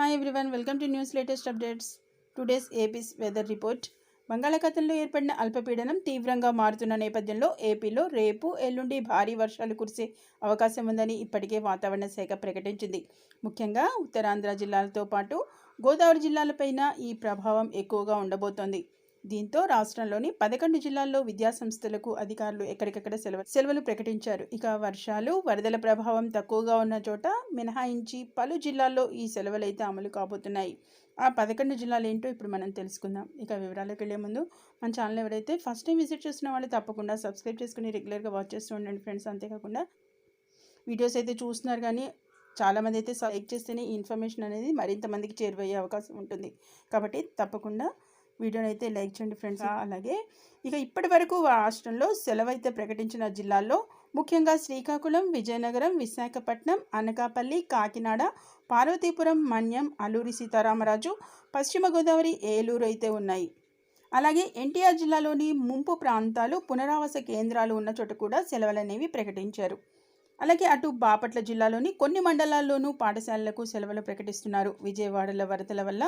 Hi everyone welcome to news latest updates today's AP's weather report బంగాళాఖాతంలో ఏర్పడిన అల్పపీడనం తీవ్రంగా మారుతున్న నేపథ్యంలో ఏపీలో రేపు ఎల్లుండి భారీ వర్షాలు కురిసే అవకాశం ఉందని ఇప్పటికే వాతావరణ శాఖ ప్రకటించింది. ముఖ్యంగా ఉత్తరాంధ్ర జిల్లాలతో పాటు గోదావరి జిల్లాలపైన ఈ ప్రభావం ఎక్కువగా ఉండబోతోంది. దీంతో రాష్ట్రంలోని పదకొండు జిల్లాల్లో విద్యాసంస్థలకు అధికారులు ఎక్కడికక్కడ సెలవు సెలవులు ప్రకటించారు. ఇక వర్షాలు వరదల ప్రభావం తక్కువగా ఉన్న చోట మినహాయించి పలు జిల్లాల్లో ఈ సెలవులు అయితే అమలు కాబోతున్నాయి. ఆ పదకొండు జిల్లాలు ఏంటో ఇప్పుడు మనం తెలుసుకుందాం. ఇక వివరాలకు వెళ్ళే ముందు మన ఛానల్ ఎవరైతే ఫస్ట్ టైం విజిట్ చేస్తున్న వాళ్ళు తప్పకుండా సబ్స్క్రైబ్ చేసుకుని రెగ్యులర్గా వాచ్ చేస్తూ ఉండండి ఫ్రెండ్స్. అంతేకాకుండా వీడియోస్ అయితే చూస్తున్నారు కానీ చాలామంది అయితే లైక్ చేస్తేనే ఈ ఇన్ఫర్మేషన్ అనేది మరింత మందికి చేరువయ్యే అవకాశం ఉంటుంది. కాబట్టి తప్పకుండా వీడియోని అయితే లైక్ చేయండి ఫ్రెండ్స్. అలాగే ఇక ఇప్పటి వరకు రాష్ట్రంలో సెలవు అయితే ప్రకటించిన జిల్లాల్లో ముఖ్యంగా శ్రీకాకుళం విజయనగరం విశాఖపట్నం అనకాపల్లి కాకినాడ పార్వతీపురం మన్యం అల్లూరి సీతారామరాజు పశ్చిమ గోదావరి ఏలూరు అయితే ఉన్నాయి. అలాగే ఎన్టీఆర్ జిల్లాలోని ముంపు ప్రాంతాలు పునరావాస కేంద్రాలు ఉన్న చోట కూడా సెలవులనేవి ప్రకటించారు. అలాగే అటు బాపట్ల జిల్లాలోని కొన్ని మండలాల్లోనూ పాఠశాలలకు సెలవులు ప్రకటిస్తున్నారు. విజయవాడల వరదల వల్ల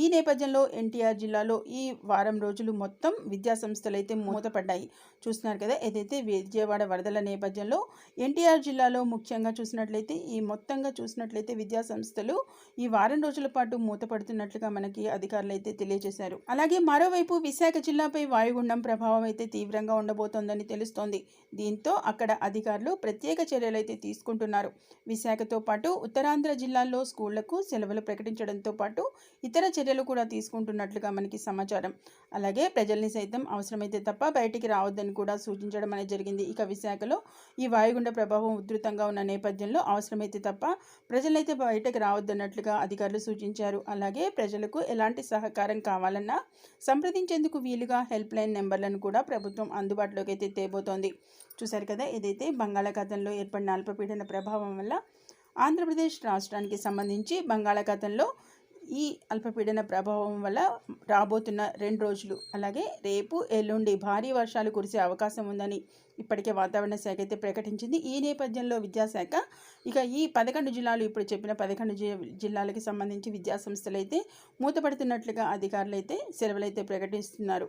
ఈ నేపథ్యంలో ఎన్టీఆర్ జిల్లాలో ఈ వారం రోజులు మొత్తం విద్యాసంస్థలు అయితే మూతపడ్డాయి. చూస్తున్నారు కదా ఏదైతే విజయవాడ వరదల నేపథ్యంలో ఎన్టీఆర్ జిల్లాలో ముఖ్యంగా చూసినట్లయితే ఈ మొత్తంగా చూసినట్లయితే విద్యాసంస్థలు ఈ వారం రోజుల పాటు మూతపడుతున్నట్లుగా మనకి అధికారులు అయితే తెలియజేశారు. అలాగే మరోవైపు విశాఖ జిల్లాపై వాయుగుండం ప్రభావం అయితే తీవ్రంగా ఉండబోతోందని తెలుస్తోంది. దీంతో అక్కడ అధికారులు ప్రత్యేక చర్య చర్యలు అయితే తీసుకుంటున్నారు. విశాఖతో పాటు ఉత్తరాంధ్ర జిల్లాల్లో స్కూళ్ళకు సెలవులు ప్రకటించడంతో పాటు ఇతర చర్యలు కూడా తీసుకుంటున్నట్లుగా మనకి సమాచారం. అలాగే ప్రజల్ని సైతం అవసరమైతే తప్ప బయటికి రావద్దని కూడా సూచించడం అనేది జరిగింది. ఇక విశాఖలో ఈ వాయుగుండ ప్రభావం ఉధృతంగా ఉన్న నేపథ్యంలో అవసరమైతే తప్ప ప్రజలైతే బయటకు రావద్దన్నట్లుగా అధికారులు సూచించారు. అలాగే ప్రజలకు ఎలాంటి సహకారం కావాలన్నా సంప్రదించేందుకు వీలుగా హెల్ప్ లైన్ నెంబర్లను కూడా ప్రభుత్వం అందుబాటులోకి అయితే తేబోతోంది. చూశారు కదా ఏదైతే బంగాళాఖాతంలో ఏర్పడిన అల్పపీడన ప్రభావం వల్ల ఆంధ్రప్రదేశ్ రాష్ట్రానికి సంబంధించి బంగాళాఖాతంలో ఈ అల్పపీడన ప్రభావం వల్ల రాబోతున్న రెండు రోజులు అలాగే రేపు ఎల్లుండి భారీ వర్షాలు కురిసే అవకాశం ఉందని ఇప్పటికే వాతావరణ శాఖ అయితే ప్రకటించింది. ఈ నేపథ్యంలో విద్యాశాఖ ఇక ఈ పదకొండు జిల్లాలు ఇప్పుడు చెప్పిన పదకొండు జిల్లాలకు సంబంధించి విద్యాసంస్థలు అయితే మూతపడుతున్నట్లుగా అధికారులు అయితే సెలవులు అయితే ప్రకటిస్తున్నారు.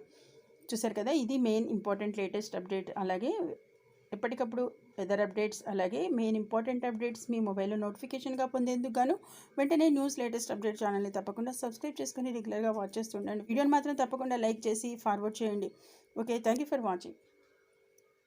చూసారు కదా ఇది మెయిన్ ఇంపార్టెంట్ లేటెస్ట్ అప్డేట్. అలాగే ఎప్పటికప్పుడు వెదర్ అప్డేట్స్ అలాగే మెయిన్ ఇంపార్టెంట్ అప్డేట్స్ మీ మొబైల్లో నోటిఫికేషన్గా పొందేందుకు గాను వెంటనే న్యూస్ లేటెస్ట్ అప్డేట్ ఛానల్ని తప్పకుండా సబ్స్క్రైబ్ చేసుకుని రెగ్యులర్గా వాచ్ చేస్తుండండి వీడియోని మాత్రం తప్పకుండా లైక్ చేసి ఫార్వర్డ్ చేయండి. Okay thank you for watching